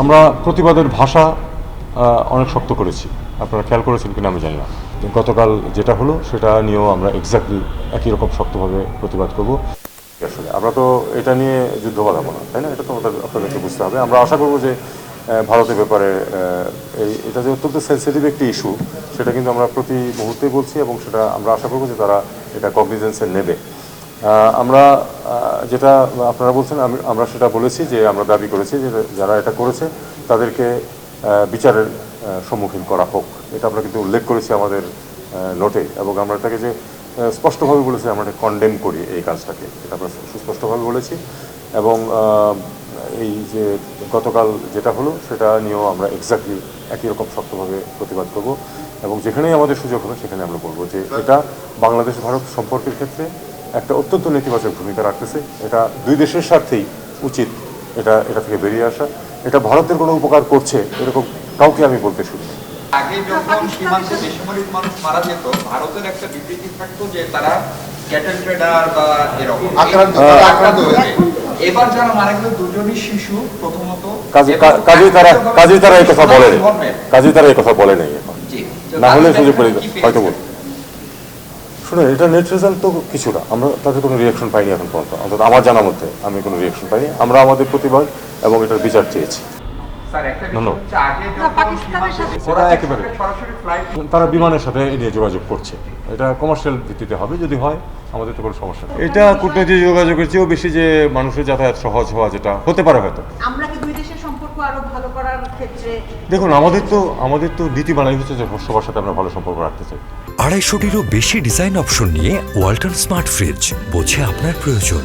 আমরা প্রতিবাদের ভাষা অনেক শক্ত করেছি। আপনারা খেয়াল করেছেন কিনা আমি জানি না। গতকাল যেটা হলো, সেটা নিয়েও আমরা এক্স্যাক্টলি একই রকম শক্তভাবে প্রতিবাদ করব। আসলে আমরা তো এটা নিয়ে যুদ্ধ বাঁধাবো না, তাই না? এটা তো আপনাদেরকে বুঝতে হবে। আমরা আশা করব যে ভারতের ব্যাপারে এই এটা যে অত্যন্ত সেন্সিটিভ একটি ইস্যু সেটা কিন্তু আমরা প্রতি মুহূর্তে বলছি এবং সেটা আমরা আশা করব যে তারা এটা কগনিজেন্সে নেবে। আমরা যেটা আপনারা বলছেন, আমি- আমরা সেটা বলেছি যে, আমরা দাবি করেছি যে, যারা এটা করেছে, তাদেরকে বিচারের সম্মুখীন করা হোক। এটা আমরা কিন্তু উল্লেখ করেছি আমাদের নোটে এবং আমরা এটাকে যে স্পষ্টভাবে বলেছি, আমরা এটা কন্ডেম করি এই কাজটাকে। এটা আমরা সুস্পষ্টভাবে বলেছি এবং এই যে গতকাল যেটা হলো, সেটা নিয়েও আমরা এক্স্যাক্টলি একই রকম শক্তভাবে প্রতিবাদ করব এবং যেখানেই আমাদের সুযোগ হবে, সেখানে আমরা বলব যে, এটা বাংলাদেশ ভারত সম্পর্কের ক্ষেত্রে একটা অত্যন্ত নেতিবাচক ভূমিকা রাখতেছে। এটা দুই দেশের স্বার্থেই উচিত এটা এটা থেকে বেরিয়ে আসা। এটা ভারতের কোনো উপকার করছে এরকম কাউকে আমি বলতে শুনি আগে যখন সীমান্তে বেসামরিক মানুষ মারা যেত ভারতের একটা বিবৃতি থাকতো যে তারা ক্যাটেল ট্রেডার বা এরকম। আক্রান্ত, এবার যারা মারা গেল দুজনই শিশু প্রথমত। কাজে কাজেই তারা কাজেই তারা এই কথা বলে। কাজেই তারা এই কথা বলে নাই এখন। না হলে সুযোগ হয়তো বল শুনুন এটা নেট রেজাল্ট তো কিছু না আমরা তাদের কোনো রিয়াকশন পাইনি এখন পর্যন্ত। অন্তত আমার জানার মধ্যে আমি কোনো রিয়াকশন পাইনি। আমরা আমাদের প্রতিবাদ এবং এটার বিচার চেয়েছি। তারা বিমানের সাথে এ নিয়ে যোগাযোগ করছে। এটা কমার্শিয়াল ভিত্তিতে হবে। যদি হয় আমাদের তো কোনো সমস্যা নেই। এটা কূটনৈতিক যোগাযোগের চেয়েও বেশি যে মানুষের যাতায়াত সহজ হওয়া যেটা হতে পারে হয়তো আমরা কি দুই দেশের সম্পর্ক আরও ভালো করার ক্ষেত্রে দেখুন আমাদের তো আমাদের তো নীতি বানাই হচ্ছে যে সবার সাথে আমরা ভালো সম্পর্ক রাখতে চাই। আড়াইশোটিরও বেশি ডিজাইন অপশন নিয়ে ওয়ালটন স্মার্ট ফ্রিজ বোঝে আপনার প্রয়োজন।